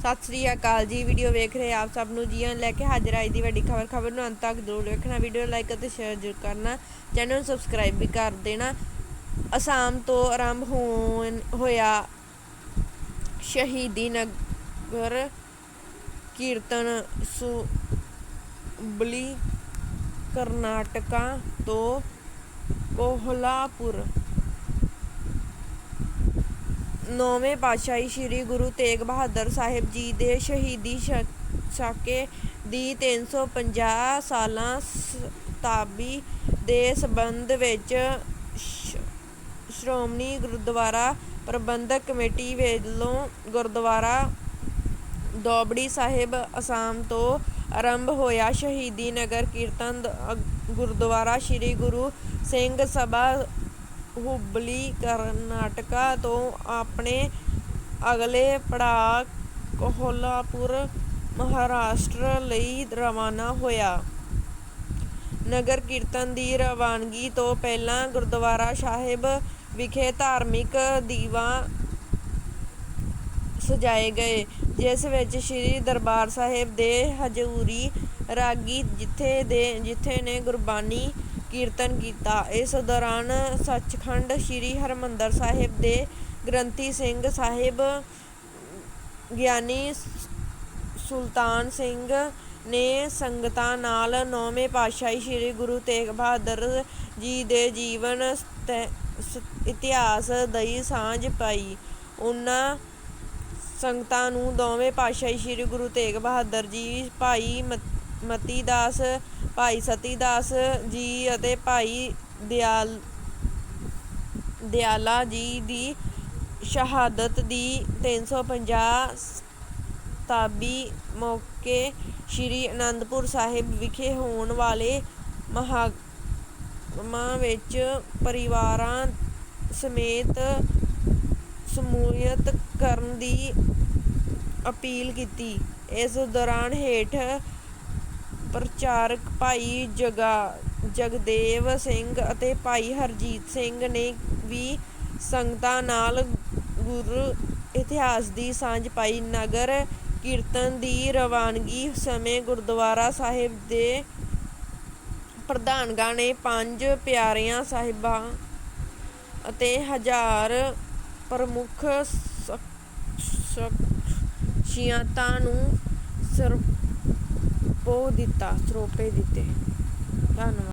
ਸਤਿ ਸ੍ਰੀ ਅਕਾਲ ਜੀ ਵੀਡੀਓ ਵੇਖ ਰਹੇ ਆਪ ਸਭ ਨੂੰ ਜੀ ਲੈ ਕੇ ਹਾਜ਼ਰ ਆਈ ਦੀ ਵੱਡੀ ਖਬਰ। ਖਬਰ ਨੂੰ ਅੰਤ ਤੱਕ ਜ਼ਰੂਰ ਵੇਖਣਾ ਵੀਡੀਓ ਲਾਈਕ ਅਤੇ ਸ਼ੇਅਰ ਜ਼ਰੂਰ ਕਰਨਾ ਚੈਨਲ ਨੂੰ ਸਬਸਕ੍ਰਾਈਬ ਵੀ ਕਰ ਦੇਣਾ। ਅਸਾਮ ਤੋਂ ਆਰੰਭ ਹੋਣ, ਹੋਇਆ ਸ਼ਹੀਦੀ ਨਗਰ ਕੀਰਤਨ ਸੁਬਲੀ ਕਰਨਾਟਕਾ ਤੋਂ ਕੋਹਲਾਪੁਰ। ਨੌਵੇਂ ਪਾਤਸ਼ਾਹੀ ਸ੍ਰੀ ਗੁਰੂ ਤੇਗ ਬਹਾਦਰ ਸਾਹਿਬ ਜੀ ਦੇ ਸ਼ਹੀਦੀ ਸਾਕੇ ਦੀ 350 ਸਾਲਾਂ ਸਤਾਬੀ ਦੇ ਸਬੰਧ ਵਿੱਚ ਸ਼੍ਰੋਮਣੀ ਗੁਰਦੁਆਰਾ ਪ੍ਰਬੰਧਕ ਕਮੇਟੀ ਵੱਲੋਂ ਗੁਰਦੁਆਰਾ ਦੋਬੜੀ ਸਾਹਿਬ ਅਸਾਮ ਤੋਂ ਆਰੰਭ ਹੋਇਆ। ਸ਼ਹੀਦੀ ਨਗਰ ਕੀਰਤਨ ਗੁਰਦੁਆਰਾ ਸ੍ਰੀ ਗੁਰੂ ਸਿੰਘ ਸਭਾ ਹੁਬਲੀ ਕਰਨਾਟਕਾ ਤੋਂ ਆਪਣੇ ਅਗਲੇ ਪੜਾਅ ਕੋਹਲਾਪੁਰ, ਮਹਾਰਾਸ਼ਟਰ ਲਈ ਰਵਾਨਾ ਹੋਇਆ। ਨਗਰ ਕੀਰਤਨ ਦੀ ਰਵਾਨਗੀ ਤੋਂ ਪਹਿਲਾਂ ਗੁਰਦੁਆਰਾ ਸਾਹਿਬ ਵਿਖੇ ਧਾਰਮਿਕ ਦੀਵਾ ਸਜਾਏ ਗਏ, ਜਿਸ ਵਿੱਚ ਸ੍ਰੀ ਦਰਬਾਰ ਸਾਹਿਬ ਦੇ ਹਜ਼ੂਰੀ ਰਾਗੀ ਜਿੱਥੇ ਦੇ, ਜਿੱਥੇ ਨੇ ਗੁਰਬਾਣੀ ਕੀਰਤਨ ਕੀਤਾ। ਇਸ ਦੌਰਾਨ ਸੱਚਖੰਡ ਸ੍ਰੀ ਹਰਿਮੰਦਰ ਸਾਹਿਬ ਦੇ ਗ੍ਰੰਥੀ ਸਿੰਘ ਸਾਹਿਬ, ਗਿਆਨੀ ਸੁਲਤਾਨ ਸਿੰਘ ਨੇ ਸੰਗਤਾਂ ਨਾਲ ਨੌਵੇਂ ਪਾਤਸ਼ਾਹੀ ਸ੍ਰੀ ਗੁਰੂ ਤੇਗ ਬਹਾਦਰ ਜੀ ਦੇ ਜੀਵਨ ਇਤਿਹਾਸ ਦੀ ਸਾਂਝ ਪਾਈ। ਉਹਨਾਂ ਸੰਗਤਾਂ ਨੂੰ ਦੋਵੇਂ ਪਾਤਸ਼ਾਹੀ ਸ੍ਰੀ ਗੁਰੂ ਤੇਗ ਬਹਾਦਰ ਜੀ, ਭਾਈ ਮਤੀ ਦਾਸ ਭਾਈ ਸਤੀ ਦਾਸ ਜੀ ਅਤੇ ਭਾਈ ਦਿਆਲ, ਦਿਆਲਾ ਜੀ ਦੀ ਸ਼ਹਾਦਤ ਦੀ 350 ਸ਼ਤਾਬਦੀ ਮੌਕੇ ਸ੍ਰੀ ਅਨੰਦਪੁਰ ਸਾਹਿਬ ਵਿਖੇ ਹੋਣ ਵਾਲੇ ਮਹਾਗਮਾਂ ਵਿੱਚ ਪਰਿਵਾਰਾਂ ਸਮੇਤ ਸਮੂਲੀਅਤ ਕਰਨ ਦੀ ਅਪੀਲ ਕੀਤੀ। ਇਸ ਦੌਰਾਨ ਹੇਠ ਪ੍ਰਚਾਰਕ ਭਾਈ ਜਗਾ, ਜਗਦੇਵ ਸਿੰਘ ਅਤੇ ਭਾਈ ਹਰਜੀਤ ਸਿੰਘ ਨੇ ਵੀ ਸੰਗਤਾਂ ਨਾਲ ਗੁਰ ਇਤਿਹਾਸ ਦੀ ਸਾਂਝ ਪਾਈ। ਨਗਰ ਕੀਰਤਨ ਦੀ ਰਵਾਨਗੀ ਸਮੇਂ ਗੁਰਦੁਆਰਾ ਸਾਹਿਬ ਦੇ ਪ੍ਰਧਾਨਗਾਂ ਨੇ ਪੰਜ ਪਿਆਰਿਆਂ ਸਾਹਿਬਾਂ ਅਤੇ ਹਜ਼ਾਰ ਪ੍ਰਮੁੱਖ ਸ਼ਖਸੀਅਤਾਂ ਨੂੰ ਸਰਪੋ ਦਿੱਤਾ ਸਰੋਪੇ ਦਿੱਤੇ ਧੰਨਵਾਦ